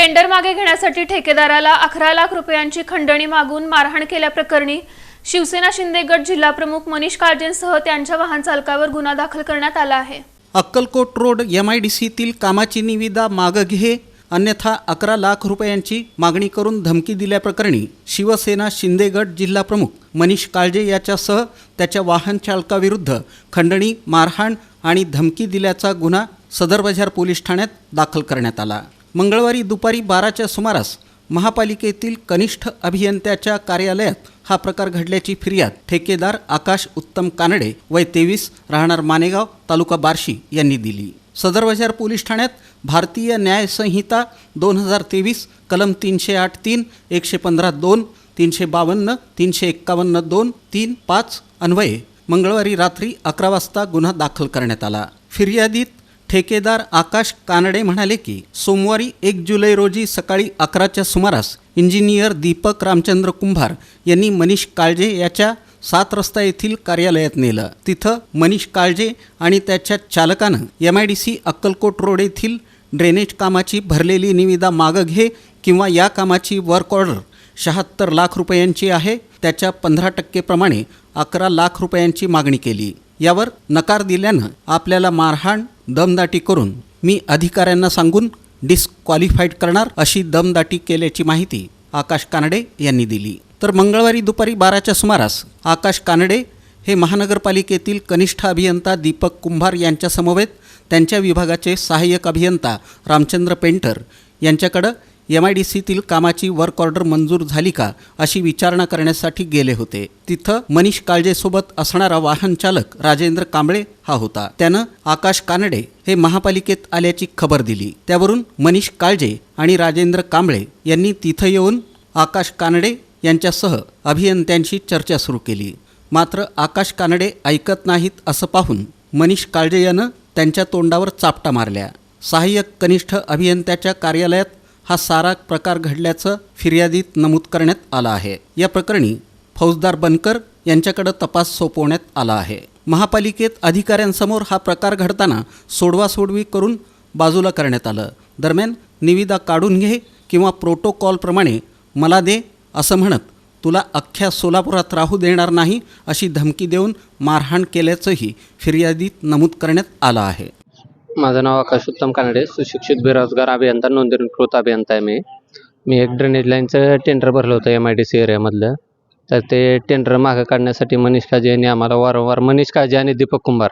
Tender मागे घेण्यासाठी ठेकेदाराला अकरा लाख रुपयांची खंडणी मागून मारहाण केल्याप्रकरणी शिवसेना शिंदे गट जिल्हाप्रमुख मनीष काळजेंसह त्यांच्या वाहन चालकावर गुन्हा दाखल करण्यात आला आहे. Akkalkot road M I D सीतील कामाची निविदा मागं घे अन्यथा अकरा लाख रुपयांची मागणी करून धमकी दिल्याप्रकरणी शिवसेना शिंदे गट जिल्हाप्रमुख मनीष काळजे याच्यासह त्याच्या वाहन चालकाविरुद्ध खंडणी मारहाण आणि धमकी दिल्याचा गुन्हा सदर बाजार पोलीस ठाण्यात दाखल करण्यात आला. मंगळवारी दुपारी बाराच्या सुमारास महापालिकेतील कनिष्ठ अभियंत्याच्या कार्यालयात हा प्रकार घडल्याची फिर्याद ठेकेदार आकाश उत्तम कानडे वय तेवीस राहणार मानेगाव तालुका बार्शी यांनी दिली. सदर बाजार पोलीस ठाण्यात भारतीय न्याय संहिता दोन हजार तेवीस कलम तीनशे आठ तीन एकशे पंधरा दोन तीनशे बावन्न तीनशे एक्कावन्न दोन तीन पाच अन्वये मंगळवारी रात्री अकरा वाजता गुन्हा दाखल करण्यात आला. फिर्यादीत ठेकेदार आकाश कानडे म्हणाले की सोमवारी एक जुलै रोजी सकाळी अकराच्या सुमारास इंजिनियर दीपक रामचंद्र कुंभार यांनी मनीष काळजे याच्या सात रस्ता येथील कार्यालयात नेलं. तिथं मनीष काळजे आणि त्याच्या चालकानं M I D C Akkalkot road येथील ड्रेनेज कामाची भरलेली निविदा मागं घे किंवा या कामाची वर्क ऑर्डर शहात्तर लाख रुपयांची आहे त्याच्या पंधरा टक्केप्रमाणे अकरा लाख रुपयांची मागणी केली. यावर नकार दिल्यानं आपल्याला मारहाण दमदाटी करून मी अधिकाऱ्यांना सांगून डिस्क्वालिफाईड करणार अशी दमदाटी केल्याची माहिती आकाश कानडे यांनी दिली. तर मंगळवारी दुपारी बाराच्या सुमारास आकाश कानडे हे महानगरपालिकेतील कनिष्ठ अभियंता दीपक कुंभार यांच्यासमवेत त्यांच्या विभागाचे सहाय्यक अभियंता रामचंद्र पेंटर यांच्याकडं एम आय डी सीतील कामाची वर्क ऑर्डर मंजूर झाली का अशी विचारणा करण्यासाठी गेले होते. तिथं मनीष काळजेसोबत असणारा वाहन चालक राजेंद्र कांबळे हा होता. त्यानं आकाश कानडे हे महापालिकेत आल्याची खबर दिली. त्यावरून मनीष काळजे आणि राजेंद्र कांबळे यांनी तिथं येऊन आकाश कानडे यांच्यासह अभियंत्यांशी चर्चा सुरू केली. मात्र आकाश कानडे ऐकत नाहीत असं पाहून मनीष काळजे यानं त्यांच्या तोंडावर चापटा मारल्या. सहाय्यक कनिष्ठ अभियंत्याच्या कार्यालयात हा सारा प्रकार घडल्याचं फिर्यादीत नमूद करण्यात आलं आहे. या प्रकरणी फौजदार बनकर यांच्याकडे तपास सोपवण्यात आला आहे. महापालिकेत अधिकाऱ्यांसमोर हा प्रकार घडताना सोडवासोडवी करून बाजूला करण्यात आलं. दरम्यान निविदा काढून घे किंवा प्रोटोकॉलप्रमाणे मला दे असं म्हणत तुला अख्ख्या सोलापुरात राहू देणार नाही अशी धमकी देऊन मारहाण केल्याचंही फिर्यादीत नमूद करण्यात आलं आहे. माझं नाव आकाश उत्तम कानडे सुशिक्षित बेरोजगार अभियंता नोंदणीकृत अभियंता आहे मी. मी एक ड्रेनेज लाईनचं टेंडर भरलं होतं एम आय डी सी एरियामधलं तर ते टेंडर मागं काढण्यासाठी मनीष काजी यांनी आम्हाला वारंवार मनीष काजी आणि दीपक कुंभार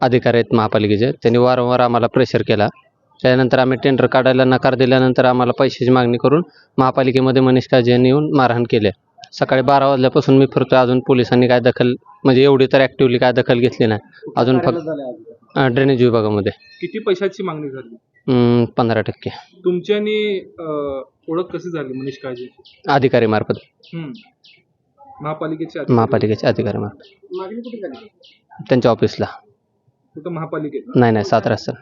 अधिकारी आहेत महापालिकेचे त्यांनी वारंवार आम्हाला प्रेशर केला. त्यानंतर आम्ही टेंडर काढायला नकार दिल्यानंतर आम्हाला पैशाची मागणी करून महापालिकेमध्ये मनीष काजी यांनी येऊन मारहाण केल्या सकाळी बारा वाजल्यापासून मी फिरतोय. अजून पोलिसांनी काय दखल म्हणजे एवढी तर ॲक्टिव्हली काय दखल घेतली नाही. अजून फक्त ड्रेनेज विभागामध्ये. किती पैशाची मागणी झाली? पंधरा टक्के. तुमची आणि अं, ओळख कशी झाली मनीष काळजेची अधिकारी मार्फत. हम्म. महापालिकेचे अधिकारी. महापालिकेचे अधिकारी मार्फत. मागणी कुठे झाली? त्यांच्या ऑफिसला कुठं महापालिकेत? नाही नाही सात रस्ता